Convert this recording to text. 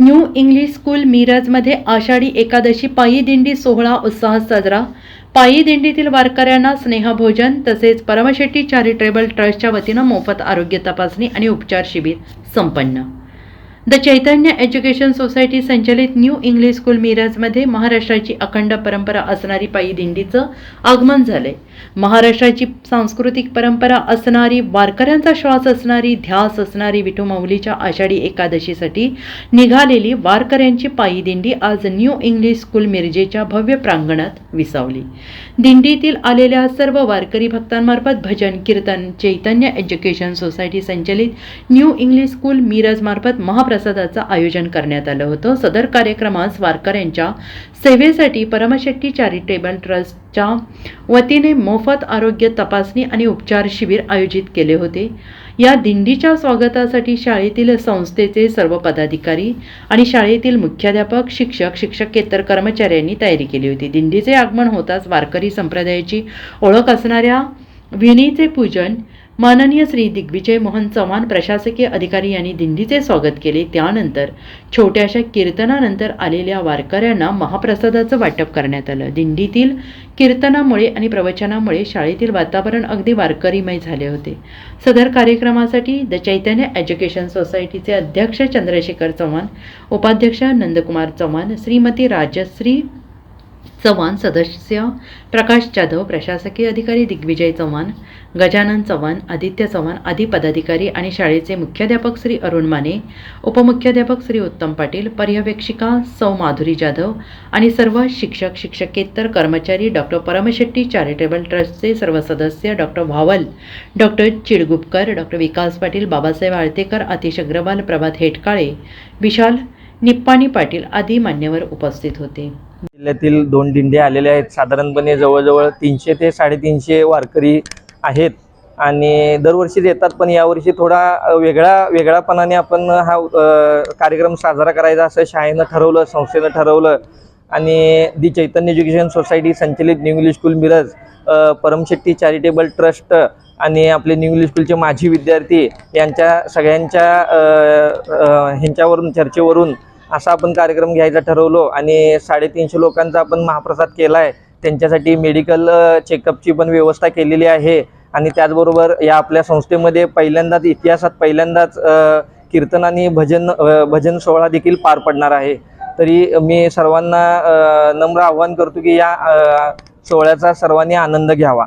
New English school मिरजमध्ये आषाढी एकादशी पायी दिंडी सोहळा उत्साहात साजरा. पायी दिंडीतील वारकऱ्यांना स्नेहभोजन तसेच परमशेट्टी चॅरिटेबल ट्रस्टच्या वतीनं मोफत आरोग्य तपासणी आणि उपचार शिबिर संपन्न. द चैतन्य एज्युकेशन सोसायटी संचलित न्यू इंग्लिश स्कूल मिरजमध्ये महाराष्ट्राची अखंड परंपरा असणारी पायी दिंडीचं आगमन झाले महाराष्ट्राची सांस्कृतिक परंपरा असणारी वारकऱ्यांचा श्वास असणारी ध्यास असणारी विठू माऊलीच्या आषाढी एकादशीसाठी निघालेली वारकऱ्यांची पायी दिंडी आज न्यू इंग्लिश स्कूल मिरजेच्या भव्य प्रांगणात विसावली. दिंडीतील आलेल्या सर्व वारकरी भक्तांमार्फत भजन कीर्तन चैतन्य एज्युकेशन सोसायटी संचलित न्यू इंग्लिश स्कूल मिरजमार्फत महाप्र प्रसादाचं आयोजन करण्यात आलं होतं. सदर कार्यक्रमास वारकऱ्यांच्या सेवेसाठी परमशक्ती चॅरिटेबल ट्रस्टच्या वतीने मोफत आरोग्य तपासणी आणि उपचार शिबिर आयोजित केले होते. या दिंडीच्या स्वागतासाठी शाळेतील संस्थेचे सर्व पदाधिकारी आणि शाळेतील मुख्याध्यापक शिक्षक शिक्षकेतर कर्मचाऱ्यांनी तयारी केली होती. दिंडीचे आगमन होताच वारकरी संप्रदायाची ओळख असणाऱ्या विणीचे पूजन माननीय श्री दिग्विजय मोहन चव्हाण प्रशासकीय अधिकारी यांनी दिंडीचे स्वागत केले. त्यानंतर छोट्याशा कीर्तनानंतर आलेल्या वारकऱ्यांना महाप्रसादाचं वाटप करण्यात आलं. दिंडीतील कीर्तनामुळे आणि प्रवचनामुळे शाळेतील वातावरण अगदी वारकरीमय झाले होते. सदर कार्यक्रमासाठी द चैतन्य एज्युकेशन सोसायटीचे अध्यक्ष चंद्रशेखर चव्हाण उपाध्यक्ष नंदकुमार चव्हाण श्रीमती राजश्री चव्हाण सदस्य प्रकाश जाधव प्रशासकीय अधिकारी दिग्विजय चव्हाण गजानन चव्हाण आदित्य चव्हाण आदी पदाधिकारी आणि शाळेचे मुख्याध्यापक श्री अरुण माने उपमुख्याध्यापक श्री उत्तम पाटील पर्यवेक्षिका सौ माधुरी जाधव आणि सर्व शिक्षक शिक्षकेतर कर्मचारी डॉक्टर परमशेट्टी चॅरिटेबल ट्रस्टचे सर्व सदस्य doctor Bhaval doctor Chidgupkar doctor Vikas Patil Babasaheb Altekar Atish Agarwal Prabhat Hetkale Vishal Nippani Patil आदी मान्यवर उपस्थित होते. जिल्ह्यातील दोन दिंडे आलेले आहेत. साधारणपणे जवळजवळ तीनशे ते साडेतीनशे वारकरी आहेत आणि दरवर्षीच येतात पण यावर्षी थोडा वेगळा वेगळापणाने आपण हा कार्यक्रम साजरा करायचा असं शाळेनं ठरवलं संस्थेनं ठरवलं. आणि दी चैतन्य एज्युकेशन सोसायटी संचलित new English school Miraj Paramshetti charitable trust आणि आपले न्यू स्कूलचे माजी विद्यार्थी यांच्या सगळ्यांच्या ह्यांच्यावरून चर्चेवरून असा आपण कार्यक्रम घ्यायचा ठरवलो आणि साडेतीनशे लोकांचा आपण महाप्रसाद केला आहे त्यांच्यासाठी मेडिकल चेकअपची पण व्यवस्था केलेली आहे. आणि त्याचबरोबर या आपल्या संस्थेमध्ये पहिल्यांदाच इतिहासात पहिल्यांदाच कीर्तन आणि भजन भजन सोहळा देखील पार पडणार आहे. तरी मी सर्वांना नम्र आवाहन करतो की या सोहळ्याचा सर्वांनी आनंद घ्यावा.